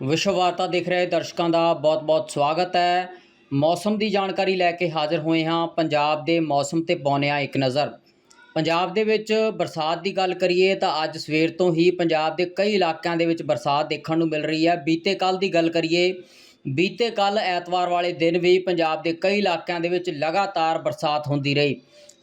ਵਿਸ਼ਵ ਵਾਰਤਾ ਦੇਖ ਰਹੇ ਦਰਸ਼ਕਾਂ ਦਾ ਬਹੁਤ-ਬਹੁਤ ਸਵਾਗਤ ਹੈ। ਮੌਸਮ ਦੀ ਜਾਣਕਾਰੀ ਲੈ ਕੇ ਹਾਜ਼ਰ ਹੋਏ ਹਾਂ ਪੰਜਾਬ ਦੇ ਮੌਸਮ ਤੇ ਪਾਉਂਦੇ ਇੱਕ ਨਜ਼ਰ। ਪੰਜਾਬ ਦੇ ਵਿੱਚ ਬਰਸਾਤ ਦੀ ਗੱਲ ਕਰੀਏ ਤਾਂ ਅੱਜ ਸਵੇਰ ਤੋਂ ਹੀ ਪੰਜਾਬ ਦੇ ਕਈ ਇਲਾਕਿਆਂ ਦੇ ਵਿੱਚ ਬਰਸਾਤ ਦੇਖਣ ਨੂੰ ਮਿਲ ਰਹੀ ਹੈ। ਬੀਤੇ ਕੱਲ ਦੀ ਗੱਲ ਕਰੀਏ, ਬੀਤੇ ਕੱਲ ਐਤਵਾਰ ਵਾਲੇ ਦਿਨ ਵੀ ਪੰਜਾਬ ਦੇ ਕਈ ਇਲਾਕਿਆਂ ਦੇ ਵਿੱਚ ਲਗਾਤਾਰ ਬਰਸਾਤ ਹੁੰਦੀ ਰਹੀ।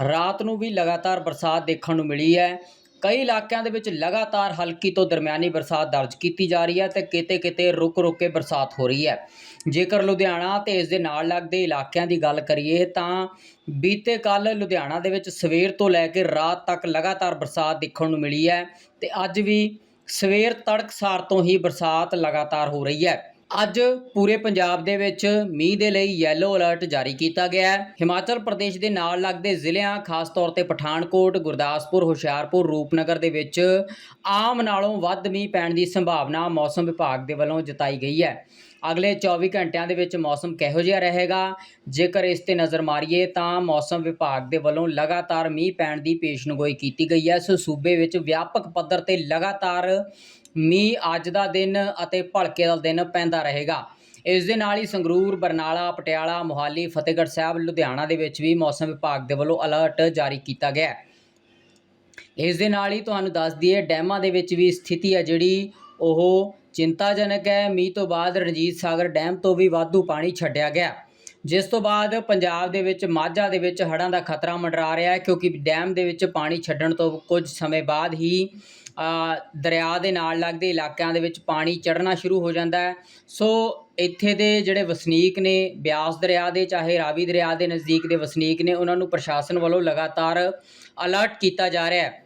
ਰਾਤ ਨੂੰ ਵੀ ਲਗਾਤਾਰ ਬਰਸਾਤ ਦੇਖਣ ਨੂੰ ਮਿਲੀ ਹੈ। ਕਈ ਇਲਾਕਿਆਂ ਦੇ ਵਿੱਚ ਲਗਾਤਾਰ ਹਲਕੀ ਤੋਂ ਦਰਮਿਆਨੀ ਬਰਸਾਤ ਦਰਜ ਕੀਤੀ ਜਾ ਰਹੀ ਹੈ ਤੇ ਕਿਤੇ-ਕਿਤੇ, ਰੁਕ-ਰੁਕ ਕੇ ਬਰਸਾਤ ਹੋ ਰਹੀ ਹੈ। ਜੇਕਰ ਲੁਧਿਆਣਾ ਤੇ ਇਸ ਦੇ ਨਾਲ ਲੱਗਦੇ ਇਲਾਕਿਆਂ ਦੀ ਗੱਲ ਕਰੀਏ ਤਾਂ ਬੀਤੇ ਕੱਲ ਲੁਧਿਆਣਾ ਦੇ ਵਿੱਚ ਸਵੇਰ ਤੋਂ ਲੈ ਕੇ ਰਾਤ ਤੱਕ ਲਗਾਤਾਰ ਬਰਸਾਤ ਦੇਖਣ ਨੂੰ ਮਿਲੀ ਹੈ ਤੇ ਅੱਜ ਵੀ ਸਵੇਰ ਤੜਕਸਾਰ ਤੋਂ ਹੀ ਬਰਸਾਤ ਲਗਾਤਾਰ ਹੋ ਰਹੀ ਹੈ। ਅੱਜ ਪੂਰੇ ਪੰਜਾਬ ਦੇ ਵਿੱਚ ਮੀਂਹ ਦੇ ਲਈ ਯੈਲੋ ਅਲਰਟ ਜਾਰੀ ਕੀਤਾ ਗਿਆ ਹੈ। ਹਿਮਾਚਲ ਪ੍ਰਦੇਸ਼ ਦੇ ਨਾਲ ਲੱਗਦੇ ਜ਼ਿਲ੍ਹਿਆਂ, ਖਾਸ ਤੌਰ ਤੇ ਪਠਾਨਕੋਟ, ਗੁਰਦਾਸਪੁਰ, ਹੁਸ਼ਿਆਰਪੁਰ, ਰੂਪਨਗਰ ਦੇ ਵਿੱਚ ਆਮ ਨਾਲੋਂ ਵੱਧ ਮੀਂਹ ਪੈਣ ਦੀ ਸੰਭਾਵਨਾ ਮੌਸਮ ਵਿਭਾਗ ਦੇ ਵੱਲੋਂ ਜਤਾਈ ਗਈ ਹੈ। ਅਗਲੇ 24 ਘੰਟਿਆਂ ਦੇ ਵਿੱਚ ਮੌਸਮ ਕਿਹੋ ਜਿਹਾ ਰਹੇਗਾ? ਜੇਕਰ ਇਸ ਤੇ ਨਜ਼ਰ ਮਾਰੀਏ ਤਾਂ ਮੌਸਮ ਵਿਭਾਗ ਦੇ ਵੱਲੋਂ ਲਗਾਤਾਰ ਮੀਂਹ ਪੈਣ ਦੀ ਪੇਸ਼ਨਗੋਈ ਕੀਤੀ ਗਈ ਹੈ। ਸੋ ਸੂਬੇ ਵਿੱਚ ਵਿਆਪਕ ਪੱਧਰ ਤੇ ਲਗਾਤਾਰ ਮੀਂਹ ਅੱਜ ਦਾ ਦਿਨ ਅਤੇ ਭਲਕੇ ਦਾ ਦਿਨ ਪੈਂਦਾ ਰਹੇਗਾ। ਇਸ ਦੇ ਨਾਲ ਹੀ ਸੰਗਰੂਰ, ਬਰਨਾਲਾ, ਪਟਿਆਲਾ, ਮੋਹਾਲੀ, ਫਤਿਹਗੜ੍ਹ ਸਾਹਿਬ, ਲੁਧਿਆਣਾ ਦੇ ਵਿੱਚ ਵੀ ਮੌਸਮ ਵਿਭਾਗ ਦੇ ਵੱਲੋਂ ਅਲਰਟ ਜਾਰੀ ਕੀਤਾ ਗਿਆ ਹੈ। ਇਸ ਦੇ ਨਾਲ ਹੀ ਤੁਹਾਨੂੰ ਦੱਸ ਦਈਏ, ਡੈਮਾਂ ਦੇ ਵਿੱਚ ਵੀ ਸਥਿਤੀ ਹੈ ਜਿਹੜੀ, ਉਹ ਚਿੰਤਾਜਨਕ ਹੈ। ਮੀਂਹ ਤੋਂ ਬਾਅਦ ਰਣਜੀਤ ਸਾਗਰ ਡੈਮ ਤੋਂ ਵੀ ਵਾਧੂ ਪਾਣੀ ਛੱਡਿਆ ਗਿਆ। ਜਿਸ ਤੋਂ ਬਾਅਦ ਪੰਜਾਬ ਦੇ ਵਿੱਚ, ਮਾਝਾ ਦੇ ਵਿੱਚ ਹੜ੍ਹਾਂ ਦਾ ਖਤਰਾ ਮੰਡਰਾ ਰਿਹਾ ਹੈ ਕਿਉਂਕਿ ਡੈਮ ਦੇ ਵਿੱਚ ਪਾਣੀ ਛੱਡਣ ਤੋਂ ਕੁਝ ਸਮੇਂ ਬਾਅਦ ਹੀ ਦਰਿਆ ਦੇ ਨਾਲ ਲੱਗਦੇ ਇਲਾਕਿਆਂ ਦੇ ਵਿੱਚ ਪਾਣੀ ਚੜ੍ਹਨਾ ਸ਼ੁਰੂ ਹੋ ਜਾਂਦਾ ਹੈ। ਸੋ ਇੱਥੇ ਦੇ ਜਿਹੜੇ ਵਸਨੀਕ ਨੇ, ਬਿਆਸ ਦਰਿਆ ਦੇ ਚਾਹੇ ਰਾਵੀ ਦਰਿਆ ਦੇ ਨਜ਼ਦੀਕ ਦੇ ਵਸਨੀਕ ਨੇ, ਉਹਨਾਂ ਨੂੰ ਪ੍ਰਸ਼ਾਸਨ ਵੱਲੋਂ ਲਗਾਤਾਰ ਅਲਰਟ ਕੀਤਾ ਜਾ ਰਿਹਾ ਹੈ।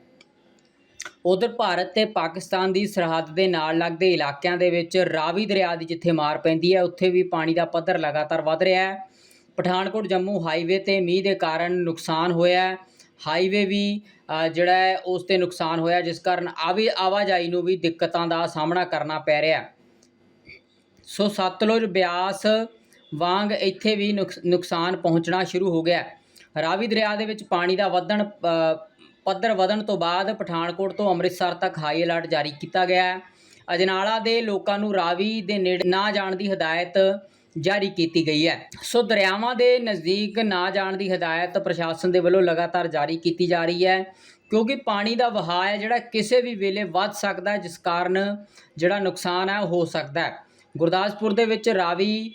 ਉਧਰ ਭਾਰਤ ਤੇ ਪਾਕਿਸਤਾਨ ਦੀ ਸਰਹੱਦ ਦੇ ਨਾਲ ਲੱਗਦੇ ਇਲਾਕਿਆਂ ਦੇ ਵਿੱਚ ਰਾਵੀ ਦਰਿਆ ਦੀ ਜਿੱਥੇ ਮਾਰ ਪੈਂਦੀ ਹੈ, ਉੱਥੇ ਵੀ ਪਾਣੀ ਦਾ ਪੱਧਰ ਲਗਾਤਾਰ ਵੱਧ ਰਿਹਾ ਹੈ। ਪਠਾਨਕੋਟ, ਜੰਮੂ ਹਾਈਵੇ ਤੇ ਮੀਂਹ ਦੇ ਕਾਰਨ ਨੁਕਸਾਨ ਹੋਇਆ ਹੈ। ਹਾਈਵੇ ਵੀ ਜਿਹੜਾ ਹੈ, ਉਸ ਤੇ ਨੁਕਸਾਨ ਹੋਇਆ, ਜਿਸ ਕਾਰਨ ਆਵੀ, ਆਵਾਜਾਈ ਨੂੰ ਵੀ ਦਿੱਕਤਾਂ ਦਾ ਸਾਹਮਣਾ ਕਰਨਾ ਪੈ ਰਿਹਾ ਸੋ ਸਤਲੁਜ ਬਿਆਸ ਵਾਂਗ ਇੱਥੇ ਵੀ ਨੁਕਸ- ਨੁਕਸਾਨ ਪਹੁੰਚਣਾ ਸ਼ੁਰੂ ਹੋ ਗਿਆ ਰਾਵੀ ਦਰਿਆ ਦੇ ਵਿੱਚ ਪਾਣੀ ਦਾ ਵਧਣ ਪੱਧਰ ਵਧਣ ਤੋਂ ਬਾਅਦ ਪਠਾਨਕੋਟ ਤੋਂ ਅੰਮ੍ਰਿਤਸਰ ਤੱਕ ਹਾਈ ਅਲਰਟ ਜਾਰੀ ਕੀਤਾ ਗਿਆ ਹੈ। ਅਜਨਾਲਾ ਦੇ ਲੋਕਾਂ ਨੂੰ ਰਾਵੀ ਦੇ ਨੇੜੇ ਨਾ ਜਾਣ ਦੀ ਹਦਾਇਤ ਜਾਰੀ ਕੀਤੀ ਗਈ ਹੈ। ਸੋ ਦਰਿਆਵਾਂ ਦੇ ਨਜ਼ਦੀਕ ਨਾ ਜਾਣ ਦੀ ਹਦਾਇਤ ਪ੍ਰਸ਼ਾਸਨ ਦੇ ਵੱਲੋਂ ਲਗਾਤਾਰ ਜਾਰੀ ਕੀਤੀ ਜਾ ਰਹੀ ਹੈ, ਕਿਉਂਕਿ ਪਾਣੀ ਦਾ ਵਹਾਅ ਹੈ ਜਿਹੜਾ ਕਿਸੇ ਵੀ ਵੇਲੇ ਵੱਧ ਸਕਦਾ ਹੈ, ਜਿਸ ਕਾਰਨ ਜਿਹੜਾ ਨੁਕਸਾਨ ਹੈ ਉਹ ਹੋ ਸਕਦਾ ਹੈ। ਗੁਰਦਾਸਪੁਰ ਦੇ ਵਿੱਚ ਰਾਵੀ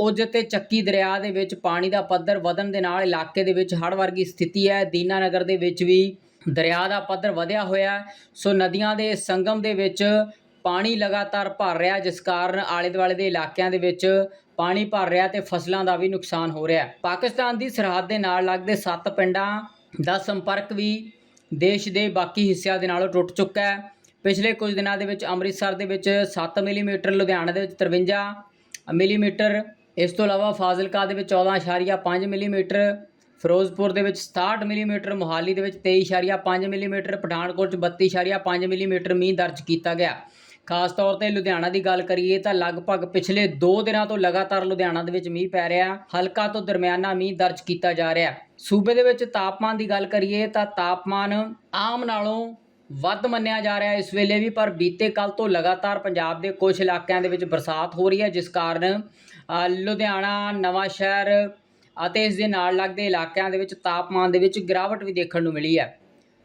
ਉਜ ਤੇ ਚੱਕੀ ਦਰਿਆ ਦੇ ਵਿੱਚ ਪਾਣੀ ਦਾ ਪੱਧਰ ਵਧਣ ਦੇ ਨਾਲ ਇਲਾਕੇ ਦੇ ਵਿੱਚ ਹੜ੍ਹ ਵਰਗੀ ਸਥਿਤੀ ਹੈ। ਦੀਨਾਨਗਰ ਦੇ ਵਿੱਚ ਵੀ ਦਰਿਆ ਦਾ ਪੱਧਰ ਵਧਿਆ ਹੋਇਆ ਸੋ ਨਦੀਆਂ ਦੇ ਸੰਗਮ ਦੇ ਵਿੱਚ ਪਾਣੀ ਲਗਾਤਾਰ ਭਰ ਰਿਹਾ ਜਿਸ ਕਾਰਨ ਆਲੇ ਦੁਆਲੇ ਦੇ ਇਲਾਕਿਆਂ ਦੇ ਵਿੱਚ ਪਾਣੀ ਭਰ ਰਿਹਾ ਤੇ ਫਸਲਾਂ ਦਾ ਵੀ ਨੁਕਸਾਨ ਹੋ ਰਿਹਾ ਪਾਕਿਸਤਾਨ ਦੀ ਸਰਹੱਦ ਦੇ ਨਾਲ ਲੱਗਦੇ ਸੱਤ ਪਿੰਡਾਂ ਦਾ ਸੰਪਰਕ ਵੀ ਦੇਸ਼ ਦੇ ਬਾਕੀ ਹਿੱਸਿਆਂ ਦੇ ਨਾਲੋਂ ਟੁੱਟ ਚੁੱਕਾ ਹੈ। ਪਿਛਲੇ ਕੁਝ ਦਿਨਾਂ ਦੇ ਵਿੱਚ ਅੰਮ੍ਰਿਤਸਰ ਦੇ ਵਿੱਚ 7 ਮਿਲੀਮੀਟਰ, ਲੁਧਿਆਣਾ ਦੇ ਵਿੱਚ 53 ਮਿਲੀਮੀਟਰ। ਇਸ ਤੋਂ ਇਲਾਵਾ ਫਾਜ਼ਿਲਕਾ ਦੇ ਵਿੱਚ 14.5 ਮਿਲੀਮੀਟਰ, ਫਿਰੋਜ਼ਪੁਰ ਦੇ ਵਿੱਚ 67 ਮਿਲੀਮੀਟਰ, ਮੋਹਾਲੀ ਦੇ ਵਿੱਚ 23.5 ਮਿਲੀਮੀਟਰ, ਪਠਾਨਕੋਟ 'ਚ 32.5 ਮਿਲੀਮੀਟਰ ਮੀਂਹ ਦਰਜ ਕੀਤਾ ਗਿਆ। ਖਾਸ ਤੌਰ ਤੇ ਲੁਧਿਆਣਾ ਦੀ ਗੱਲ ਕਰੀਏ ਤਾਂ ਲਗਭਗ ਪਿਛਲੇ 2 ਦਿਨਾਂ ਤੋਂ ਲਗਾਤਾਰ ਲੁਧਿਆਣਾ ਦੇ ਵਿੱਚ ਮੀਂਹ ਪੈ ਰਿਹਾ, ਹਲਕਾ ਤੋਂ ਦਰਮਿਆਨਾ ਮੀਂਹ ਦਰਜ ਕੀਤਾ ਜਾ ਰਿਹਾ। ਸੂਬੇ ਦੇ ਵਿੱਚ ਤਾਪਮਾਨ ਦੀ ਗੱਲ ਕਰੀਏ ਤਾਂ ਤਾਪਮਾਨ ਆਮ ਨਾਲੋਂ ਵੱਧ ਮੰਨਿਆ ਜਾ ਰਿਹਾ ਇਸ ਵੇਲੇ ਵੀ, ਪਰ ਬੀਤੇ ਕੱਲ ਤੋਂ ਲਗਾਤਾਰ ਪੰਜਾਬ ਦੇ ਕੁਝ ਇਲਾਕਿਆਂ ਦੇ ਵਿੱਚ ਬਰਸਾਤ ਹੋ ਰਹੀ ਹੈ, ਜਿਸ ਕਾਰਨ ਲੁਧਿਆਣਾ, ਨਵਾਂ ਸ਼ਹਿਰ ਅਤੇ ਇਸ ਦੇ ਨਾਲ ਲੱਗਦੇ ਇਲਾਕਿਆਂ ਦੇ ਵਿੱਚ ਤਾਪਮਾਨ ਦੇ ਵਿੱਚ ਗਿਰਾਵਟ ਵੀ ਦੇਖਣ ਨੂੰ ਮਿਲੀ ਹੈ।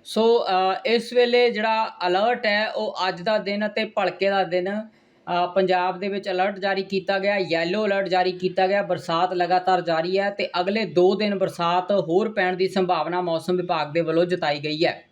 ਸੋ ਇਸ ਵੇਲੇ ਜਿਹੜਾ ਅਲਰਟ ਹੈ, ਉਹ ਅੱਜ ਦਾ ਦਿਨ ਅਤੇ ਭਲਕੇ ਦਾ ਦਿਨ ਪੰਜਾਬ ਦੇ ਵਿੱਚ ਅਲਰਟ ਜਾਰੀ ਕੀਤਾ ਗਿਆ ਯੈਲੋ ਅਲਰਟ ਜਾਰੀ ਕੀਤਾ ਗਿਆ, ਬਰਸਾਤ ਲਗਾਤਾਰ ਜਾਰੀ ਹੈ ਤੇ ਅਗਲੇ 2 ਦਿਨ ਬਰਸਾਤ ਹੋਰ ਪੈਣ ਦੀ ਸੰਭਾਵਨਾ ਮੌਸਮ ਵਿਭਾਗ ਦੇ ਵੱਲੋਂ ਜਤਾਈ ਗਈ ਹੈ।